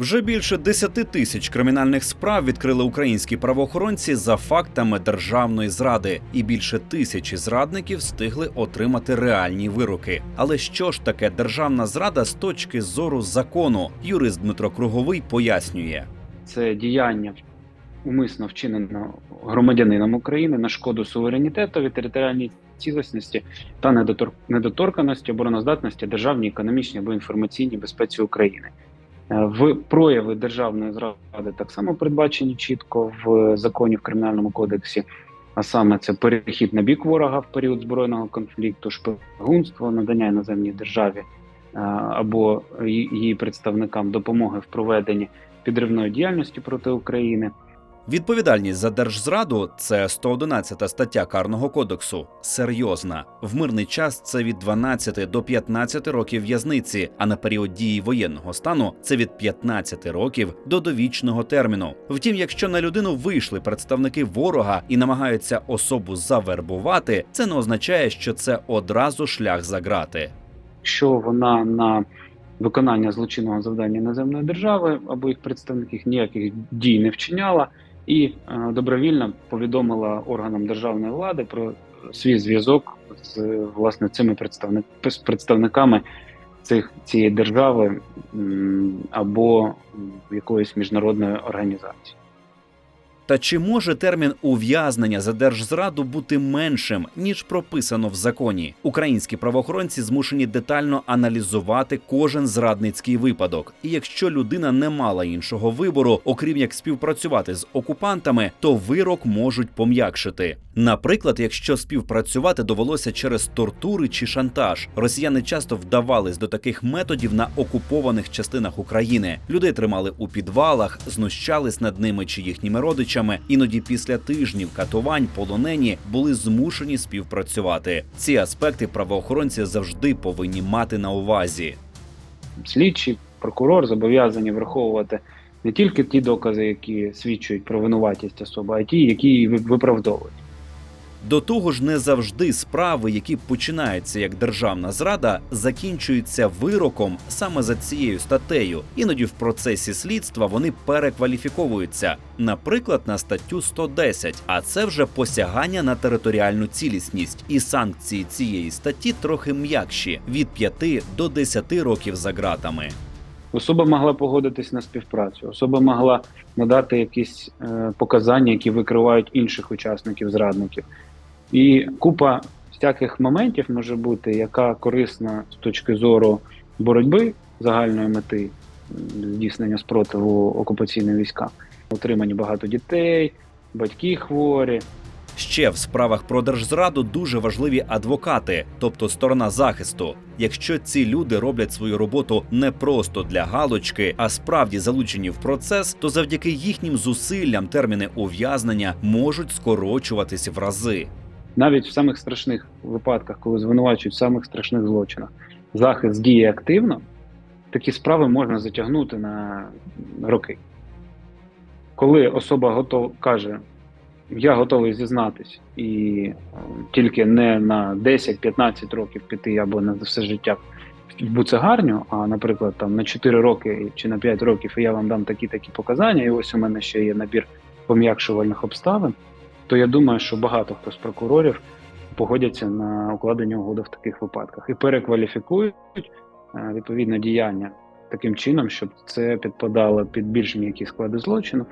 Вже більше 10 тисяч кримінальних справ відкрили українські правоохоронці за фактами державної зради, і більше тисячі зрадників встигли отримати реальні вироки. Але що ж таке державна зрада з точки зору закону? Юрист Дмитро Круговий пояснює. це діяння умисно вчинено громадянином України на шкоду суверенітету, територіальній цілісності та недотор- недоторканості, обороноздатності державній, економічній або інформаційній безпеці України. Е, В прояви державної зради так само передбачені чітко в законі в кримінальному кодексі. А саме це перехід на бік ворога в період збройного конфлікту, шпигунство, надання іноземній державі е, або її представникам допомоги в проведенні підривної діяльності проти України. Відповідальність за держзраду це 111 стаття карного кодексу. Серйозна в мирний час це від 12 до 15 років в'язниці, а на період дії воєнного стану це від 15 років до довічного терміну. Втім, якщо на людину вийшли представники ворога і намагаються особу завербувати, це не означає, що це одразу шлях за грати. Якщо вона на виконання злочинного завдання іноземної держави або їх представників ніяких дій не вчиняла і е, добровільно повідомила органам державної влади про свій зв'язок з власне цими представниками з представниками цих цієї держави або якоїсь міжнародної організації. Та чи може термін ув'язнення за держзраду бути меншим ніж прописано в законі? Українські правоохоронці змушені детально аналізувати кожен зрадницький випадок. І якщо людина не мала іншого вибору, окрім як співпрацювати з окупантами, то вирок можуть пом'якшити. Наприклад, якщо співпрацювати довелося через тортури чи шантаж, росіяни часто вдавались до таких методів на окупованих частинах України. Людей тримали у підвалах, знущались над ними чи їхніми родичами. Іноді після тижнів катувань полонені були змушені співпрацювати. Ці аспекти правоохоронці завжди повинні мати на увазі. слідчий, прокурор зобов'язані враховувати не тільки ті докази, які свідчують про винуватість особи, а ті, які її ви- виправдовують. До того ж, не завжди справи, які починаються як державна зрада, закінчуються вироком саме за цією статтею. Іноді в процесі слідства вони перекваліфіковуються, наприклад, на статтю 110, а це вже посягання на територіальну цілісність, і санкції цієї статті трохи м'якші від 5 до 10 років за ґратами. Особа могла погодитись на співпрацю, особа могла надати якісь е, показання, які викривають інших учасників зрадників. І купа всяких моментів може бути, яка корисна з точки зору боротьби загальної мети здійснення спротиву окупаційним військам. Отримані багато дітей, батьки хворі, Ще в справах про держзраду дуже важливі адвокати, тобто сторона захисту. Якщо ці люди роблять свою роботу не просто для галочки, а справді залучені в процес, то завдяки їхнім зусиллям терміни ув'язнення можуть скорочуватись в рази. Навіть в самих страшних випадках, коли звинувачують в самих страшних злочинах, захист діє активно, такі справи можна затягнути на роки. Коли особа готов, каже, я готовий зізнатись, і е, тільки не на 10-15 років піти або на все життя в буцегарню, а, наприклад, там на 4 роки чи на 5 років, і я вам дам такі-такі показання, і ось у мене ще є набір пом'якшувальних обставин, то я думаю, що багато хто з прокурорів погодяться на укладення угоди в таких випадках і перекваліфікують відповідне діяння таким чином, щоб це підпадало під більш м'які склади злочину.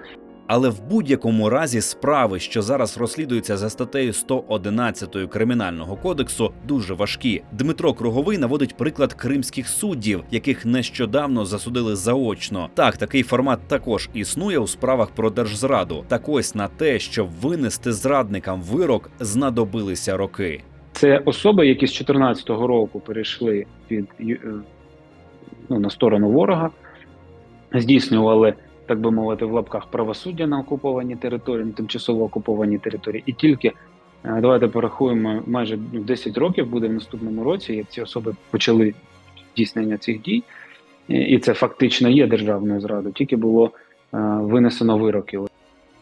Але в будь-якому разі справи, що зараз розслідуються за статтею 111 кримінального кодексу, дуже важкі. Дмитро Круговий наводить приклад кримських суддів, яких нещодавно засудили заочно. Так, такий формат також існує у справах про держзраду. Так ось на те, щоб винести зрадникам вирок, знадобилися роки. Це особи, які з 2014 року перейшли під е, ну, на сторону ворога, здійснювали, так би мовити, в лапках правосуддя на окупованій території, на тимчасово окупованій території, і тільки е, давайте порахуємо майже 10 років буде в наступному році, як ці особи почали здійснення цих дій, і це фактично є державною зрадою, тільки було е, винесено вироків.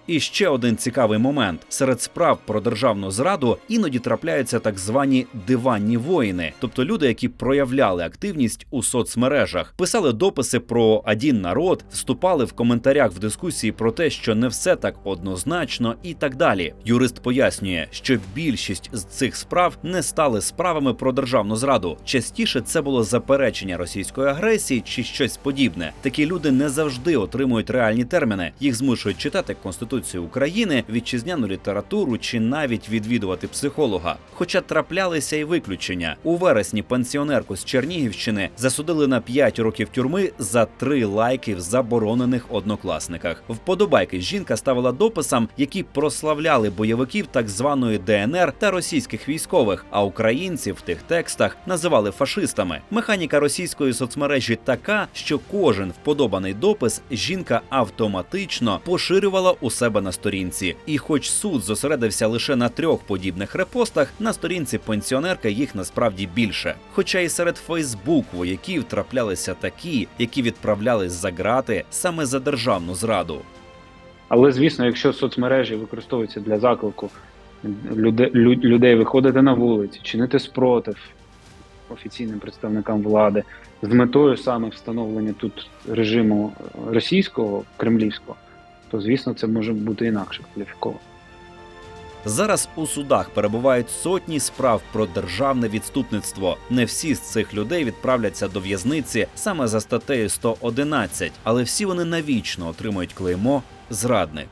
І ще один цікавий момент: серед справ про державну зраду іноді трапляються так звані диванні воїни, тобто люди, які проявляли активність у соцмережах, писали дописи про один народ, вступали в коментарях в дискусії про те, що не все так однозначно, і так далі. Юрист пояснює, що більшість з цих справ не стали справами про державну зраду. Частіше це було заперечення російської агресії чи щось подібне. Такі люди не завжди отримують реальні терміни. Їх змушують читати Конституцію України, вітчизняну літературу чи навіть відвідувати психолога. Хоча траплялися й виключення. У вересні пенсіонерку з Чернігівщини засудили на 5 років тюрми за три лайки в заборонених однокласниках. Вподобайки жінка ставила дописам, які прославляли бойовиків так званої ДНР та російських військових, а українців в тих текстах називали фашистами. Механіка російської соцмережі така, що кожен вподобаний допис жінка автоматично поширювала у себе на сторінці. І хоч суд зосередився лише на трьох подібних репостах, на сторінці пенсіонерки їх насправді більше. Хоча і серед Фейсбук вояків траплялися такі, які відправлялись за грати саме за державну зраду. Але звісно, якщо соцмережі використовуються для заклику люде- лю- людей виходити на вулиці, чинити спротив офіційним представникам влади з метою саме встановлення тут режиму російського кремлівського, то звісно це може бути інакше кваліфіковано. Зараз у судах перебувають сотні справ про державне відступництво. Не всі з цих людей відправляться до в'язниці саме за статтею 111, але всі вони навічно отримують клеймо зрадник.